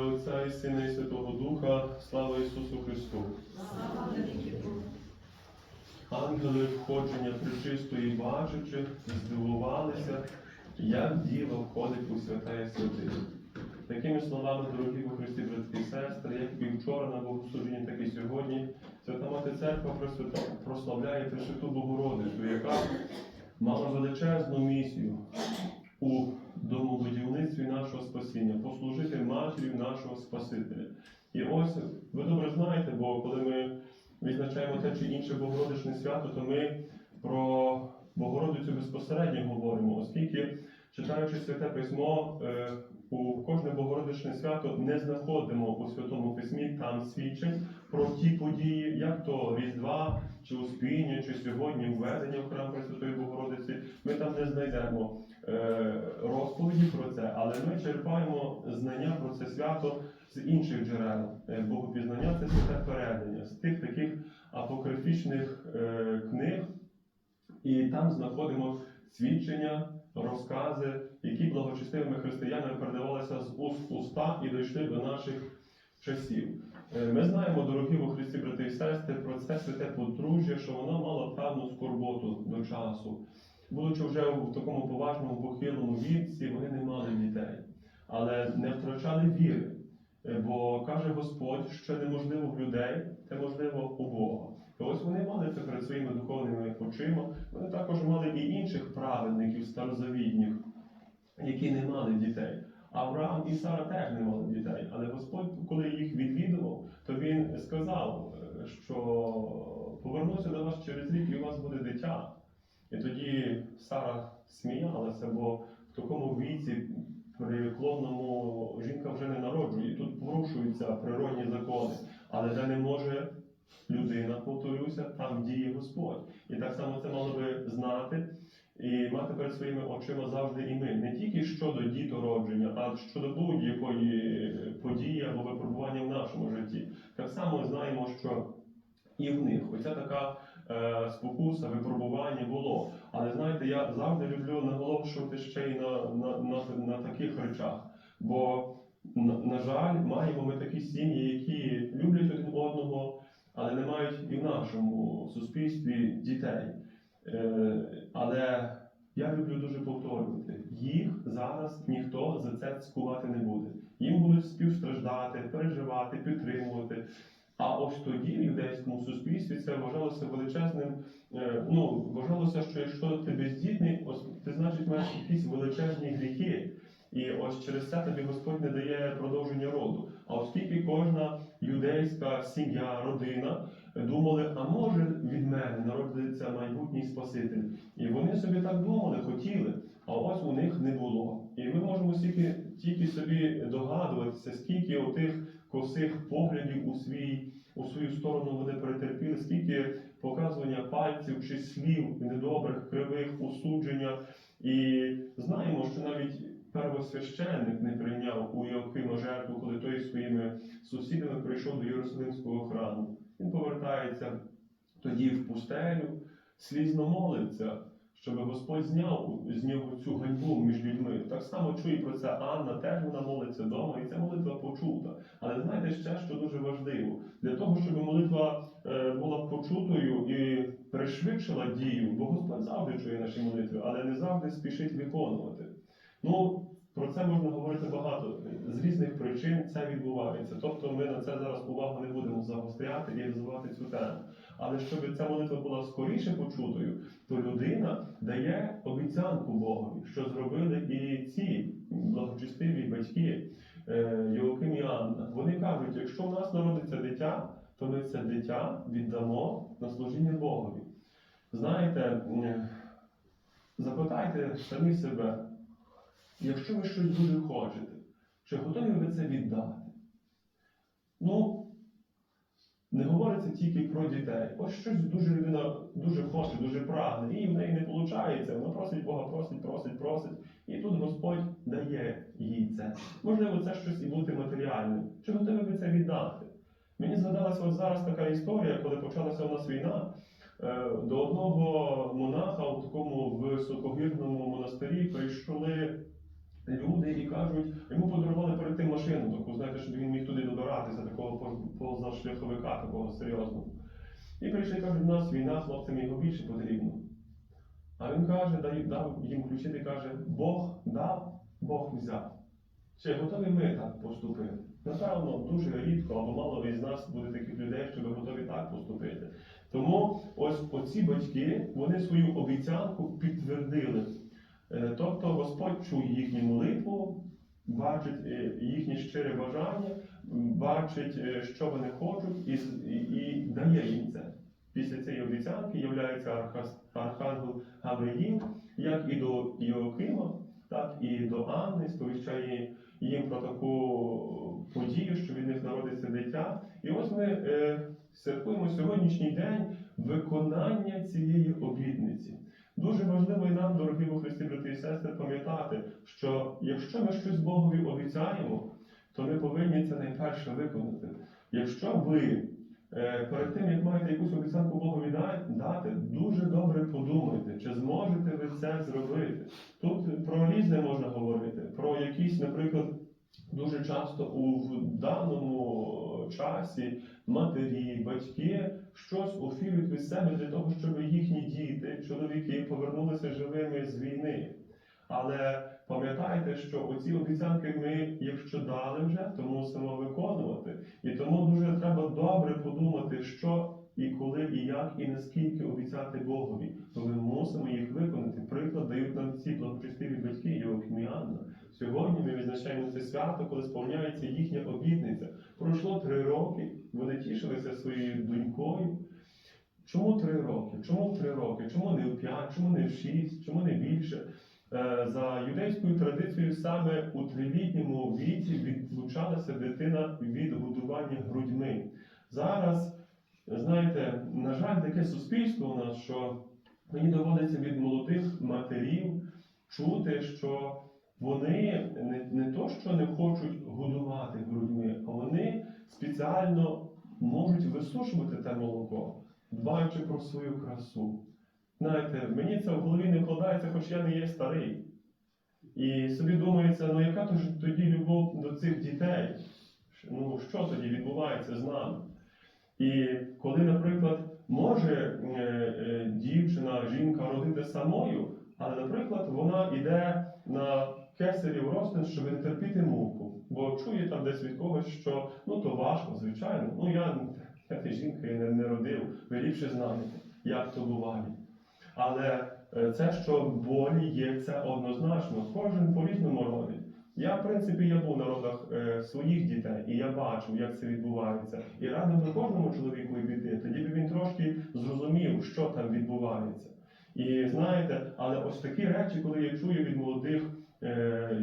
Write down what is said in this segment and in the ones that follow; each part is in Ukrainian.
ім'я Отця і Сина і Святого Духа, слава Ісусу Христу. Ангели входження причистої бачачи, здивувалися, як діло входить у свята і святих. Такими словами, дорогі у Христі, братки і сестри, як і вчора на богослужінні, так і сьогодні, Свята Мати Церква прославляє Пресвяту Богородицю, яка мала величезну місію у домобудівництві нашого спасіння, послужити матір'ю нашого Спасителя. І ось ви добре знаєте, бо коли ми відзначаємо те чи інше Богородичне свято, то ми про Богородицю безпосередньо говоримо, оскільки, читаючи святе письмо, е, у кожне Богородичне свято не знаходимо у Святому Письмі там свідчень про ті події, як то Різдва, чи Успіння, чи сьогодні введення в храм Пресвятої Богородиці. Ми там не знайдемо розповіді про це, але ми черпаємо знання про це свято з інших джерел. Е, Богопізнання це святе передання, з тих таких апокрифічних е, книг, і там знаходимо свідчення, розкази, які благочестивими християнами передавалися з уст уста і дійшли до наших часів. Е, Ми знаємо, дорогі у Христі, брати і сестри, про це святе подружжя, що воно мало певну скорботу до часу. Будучи вже в такому поважному похилому віці, вони не мали дітей, але не втрачали віри. Е, Бо каже Господь, що неможливо в людей, те можливо у Бога. І ось вони мали це перед своїми духовними очима. Вони також мали і інших праведників старозавідніх, які не мали дітей. Авраам і Сара теж не мали дітей. Але Господь, коли їх відвідував, то він сказав, е, що повернуся до вас через рік і у вас буде дитя. І тоді Сара сміялася, бо в такому віці переклонному жінка вже не народжує. І тут порушуються природні закони. Але де не може людина, повторюся, там діє Господь. І так само це мало би знати і мати перед своїми очима завжди і ми. Не тільки щодо дітородження, а щодо будь-якої події або випробування в нашому житті. Так само знаємо, що і в них оця така спокуса, випробування було. Але знаєте, я завжди люблю наголошувати ще й на, на, на, на таких речах. Бо, на, на жаль, маємо ми такі сім'ї, які люблять один одного, але не мають і в нашому суспільстві дітей. Е, але я люблю дуже повторювати, їх зараз ніхто за це цькувати не буде. Їм будуть співстраждати, переживати, підтримувати. А ось тоді в юдейському суспільстві це вважалося величезним. е, Ну, вважалося, що якщо ти бездітний, ось ти значить маєш якісь величезні гріхи. І ось через це тобі Господь не дає продовження роду. А оскільки кожна юдейська сім'я, родина думали, а може від мене народиться майбутній Спаситель. І вони собі так думали, хотіли, а ось у них не було. І ми можемо тільки, тільки собі догадуватися, скільки отих косих поглядів у свій, у свою сторону вони перетерпіли, скільки показування пальців чи слів недобрих, кривих, осудження. І знаємо, що навіть первосвященник не прийняв у Йоакима жертву, коли той своїми сусідами прийшов до Єрусалимського храму. Він повертається тоді в пустелю, слізно молиться, щоб Господь зняв з нього цю ганьбу між людьми. Так само чує про це Анна, теж вона молиться вдома, і ця молитва почута. Але знаєте ще, що дуже важливо, для того, щоб молитва е, була почутою і пришвидшила дію, бо Господь завжди чує наші молитви, але не завжди спішить виконувати. Ну, про це можна говорити багато. З різних причин це відбувається. Тобто ми на це зараз увагу не будемо загостряти і розвивати цю тему. Але щоб ця молитва була скоріше почутою, то людина дає обіцянку Богові, що зробили і ці благочестиві батьки е, Йоаким і Анна. Вони кажуть, якщо в нас народиться дитя, то ми це дитя віддамо на служіння Богові. Знаєте, запитайте самі себе, якщо ви щось дуже хочете, чи готові ви це віддати? Ну, не говориться тільки про дітей. Ось щось дуже людина дуже хоче, дуже прагне, і в неї не виходить. Вона просить Бога, просить, просить, просить. І тут Господь дає їй це. Можливо, це щось і бути матеріальним. Чи готові ви це віддати? Мені згадалася от зараз така історія, коли почалася у нас війна. е, До одного монаха у такому високогірному монастирі прийшли люди і кажуть, йому подарували перед тим машину, таку, знаєте, щоб дочекатися такого поз- позашляховика, такого серйозного. І прийшли і кажуть, у нас війна, хлопцям його більше потрібно. А він каже, дав їм ключі і каже, Бог дав, Бог взяв. Чи готові ми так поступити? Напевно, дуже рідко або мало із нас буде таких людей, щоб готові так поступити. Тому ось оці батьки вони свою обіцянку підтвердили. Е, Тобто Господь чує їхню молитву, бачить е, їхнє щире бажання, бачить, е, що вони хочуть, і, і, дає їм це. Після цієї обіцянки являється архангел Гавриїл, як і до Іоакима, так і до Анни, сповіщає їм про таку подію, що від них народиться дитя. І ось ми святкуємо сьогоднішній день виконання цієї обітниці. Дуже важливо і нам, дорогі у Христі, брати і сестри, пам'ятати, що якщо ми щось Богові обіцяємо, то ми повинні це найперше виконати. Якщо ви е, перед тим, як маєте якусь обіцянку Богові дати, дуже добре подумайте, чи зможете ви це зробити. Тут про різне можна говорити, про якісь, наприклад, дуже часто у даному часі матері, батьки щось офірують від себе для того, щоб їхні діти, чоловіки повернулися живими з війни. Але пам'ятайте, що оці обіцянки ми, якщо дали вже, то мусимо виконувати. І тому дуже треба добре подумати, що і коли, і як, і наскільки обіцяти Богові. Бо ми мусимо їх виконати. Приклад дають нам ці благочестиві батьки Йоаким і Анна. Сьогодні ми відзначаємо це свято, коли сповняється їхня обітниця. Пройшло три роки, вони тішилися своєю донькою. Чому три роки? Чому три роки? Чому не в п'ять? Чому не в шість? Чому не більше? Е, За юдейською традицією, саме у трилітньому віці відлучалася дитина від годування грудьми. Зараз, знаєте, на жаль, таке суспільство у нас, що мені доводиться від молодих матерів чути, що вони не, не то, що не хочуть годувати грудьми, а вони спеціально можуть висушувати те молоко, дбаючи про свою красу. Знаєте, мені це в голові не вкладається, хоч я не є старий. І собі думається, ну яка ж тоді любов до цих дітей? Ну, що тоді відбувається з нами? І коли, наприклад, може е, е, дівчина, жінка родити самою, але, наприклад, вона йде на кесарів розтин, щоб не терпіти муку, бо чує там десь від когось, що ну то важко, звичайно. Ну я, я ти жінка не, не родив, ви ліпше знаєте, як то буває. Але е, це, що болі є, це однозначно. Кожен по-різному родить. Я, в принципі, я був на родах е, своїх дітей, і я бачив, як це відбувається. І радив би кожному чоловіку піти, тоді б він трошки зрозумів, що там відбувається. І знаєте, але ось такі речі, коли я чую від молодих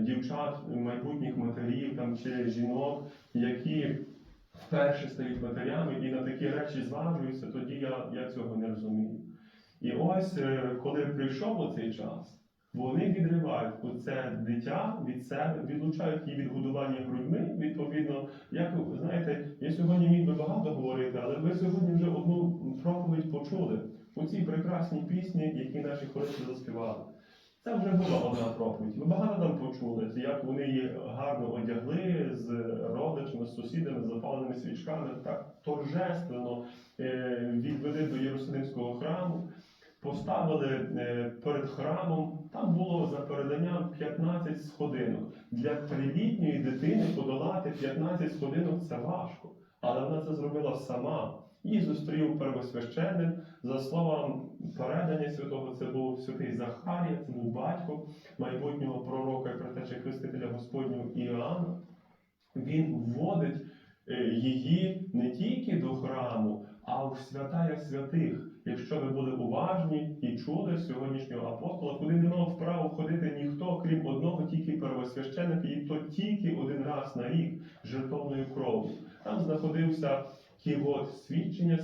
дівчат, майбутніх матерів там, чи жінок, які вперше стають матерями і на такі речі зважуються, тоді я, я цього не розумію. І ось е, коли прийшов оцей час, вони відривають оце дитя від себе, відлучають її від годування грудьми. Відповідно, як ви знаєте, я сьогодні міг би багато говорити, але ви сьогодні вже одну проповідь почули у цій прекрасній пісні, які наші хористи заспівали. Це вже була одна проповідь. Ви багато там почули, як вони її гарно одягли з родичами, з сусідами, з запаленими свічками, так торжественно е, відвели до Єрусалимського храму поставили е, перед храмом. Там було за переданням 15 сходинок. Для трилітньої дитини подолати 15 сходинок це важко. Але вона це зробила сама. Її зустрів первосвященник. За словом передання святого, це був святий Захарія, це був батько майбутнього пророка і предтечі Хрестителя Господнього Іоанна. Він вводить е, її не тільки до храму, а в святая святих. Якщо ви були уважні і чули сьогоднішнього апостола, куди не мав вправо входити ніхто, крім одного, тільки первосвященик, і то тільки один раз на рік жертовною кров'ю. Там знаходився ківот свідчення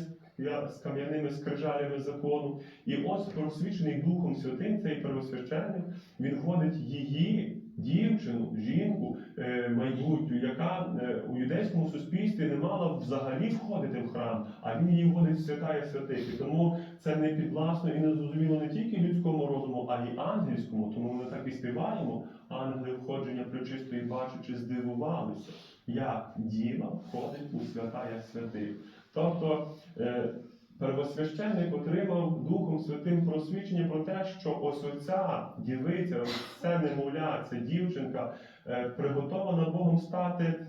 з кам'яними скрижалями закону. І ось просвічений Духом Святим, цей первосвященник, він вводить її, дівчину, жінку е, майбутню, яка е, у юдейському суспільстві не мала взагалі входити в храм, а він її вводить в святая святих. І тому це не підвласно і не зрозуміло не тільки людському розуму, а й ангельському. Тому ми так і співаємо. Ангели входження пречистої бачачи, здивувалися. Як діва входить у свята як святий. Тобто е, первосвященник отримав Духом Святим просвідчення про те, що ось оця дівиця, ось це немовля, ця дівчинка е, приготована Богом стати.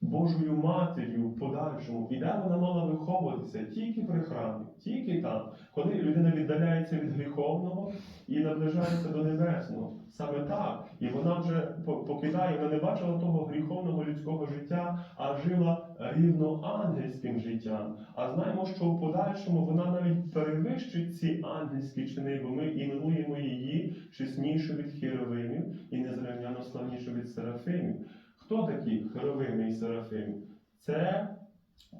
Божою матір'ю в подальшому, і де вона мала виховуватися тільки при храмі, тільки там, коли людина віддаляється від гріховного і наближається до небесного. Саме так. І вона вже покидає, вона не бачила того гріховного людського життя, а жила рівно ангельським життям. А знаємо, що в подальшому вона навіть перевищить ці ангельські чини, бо ми іменуємо її чеснішою від хіровимів і незрівняно славнішою від серафимів. Хто такі херовими і серафими? Це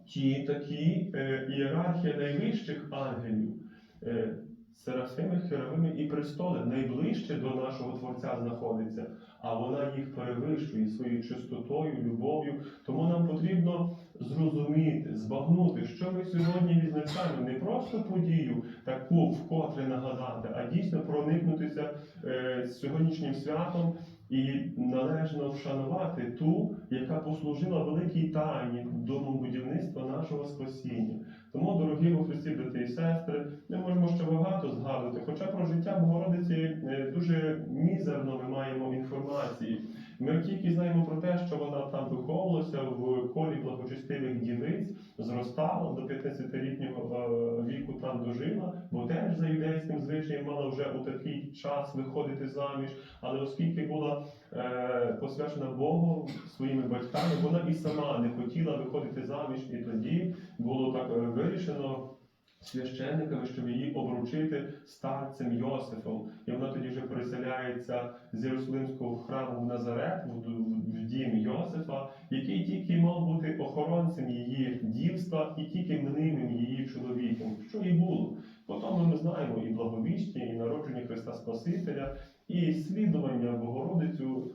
ті такі е, ієрархія найвищих ангелів. Е, Серафими, херовими і престоли найближче до нашого Творця знаходиться, а вона їх перевищує своєю чистотою, любов'ю. Тому нам потрібно зрозуміти, збагнути, що ми сьогодні відзначаємо не просто подію таку вкотре нагадати, а дійсно проникнутися е, сьогоднішнім святом і належно вшанувати ту, яка послужила великій тайні домобудівництва нашого спасіння. Тому, дорогі у Христі, брати і сестри, ми можемо ще багато згадувати. Хоча про життя Богородиці е, дуже мізерно ми маємо інформації. Ми тільки знаємо про те, що вона там виховувалася в колі благочестивих дівиць, зростала до 15-літнього е, віку там дожила, бо теж за юдейським звичаєм мала вже у такий час виходити заміж. Але оскільки була е, посвячена Богу своїми батьками, вона і сама не хотіла виходити заміж, і тоді було так е, вирішено священниками, щоб її обручити старцем Йосифом. І вона тоді вже переселяється з Єрусалимського храму в Назарет, в, дім Йосифа, який тільки мав бути охоронцем її дівства і тільки мнимим її чоловіком, що і було. Потім ми знаємо і благовіщення, і народження Христа Спасителя, і слідування Богородицю,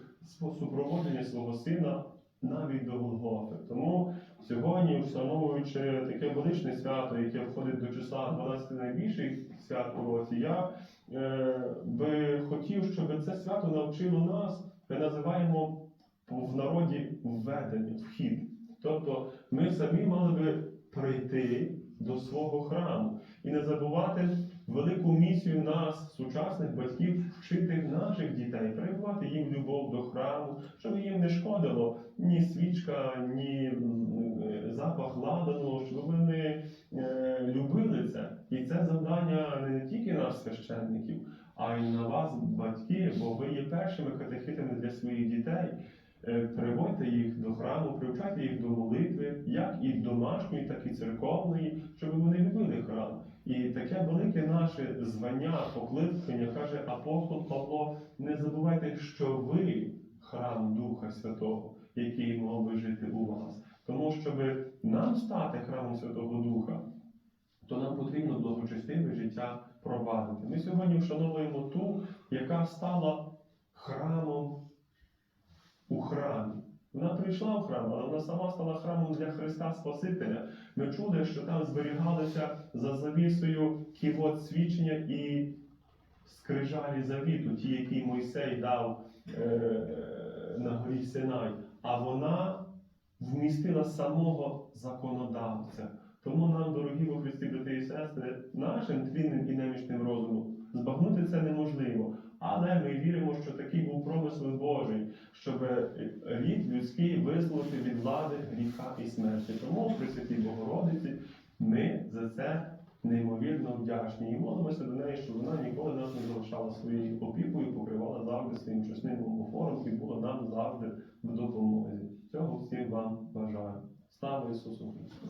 супроводження свого сина навіть до Голгофи. Тому сьогодні, вшановуючи таке величне свято, яке входить до числа 12 найбільших свят у році, я е, би хотів, щоб це свято навчило нас, ми називаємо в народі введення, вхід. Тобто ми самі мали би прийти до свого храму і не забувати велику місію нас, сучасних батьків, вчити наших дітей, прививати їм любов до храму, щоб їм не шкодило ні свічка, ні е, запах ладану, щоб вони е, любили це. І це завдання не тільки нас, священників, а й на вас, батьки, бо ви є першими катехитами для своїх дітей. Е, Приводьте їх до храму, молитви, як і домашньої, так і церковної, щоб вони любили храм. І таке велике наше звання, покликання, каже апостол Павло, не забувайте, що ви храм Духа Святого, який мав би жити у вас. Тому щоб нам стати храмом Святого Духа, то нам потрібно благочестиве життя провадити. Ми сьогодні вшановуємо ту, яка стала храмом. Вона прийшла в храм, але вона сама стала храмом для Христа Спасителя. Ми чули, що там зберігалися за завісою ківот свідчення і скрижалі завіту, ті, які Мойсей дав е, на горі Синай. А вона вмістила самого законодавця. Тому нам, дорогі во Христі, брати і сестри, нашим твінним і немічним розумом збагнути це неможливо. Але ми віримо, що такий був промисел Божий, щоб рід людський визволити від влади гріха і смерті. Тому при Святій Богородиці ми за це неймовірно вдячні і молимося до неї, щоб вона ніколи нас не залишала своєю опікою, покривала завжди своїм чесним омофором і була нам завжди в допомозі. Цього всім вам бажаю. Слава Ісусу Христу!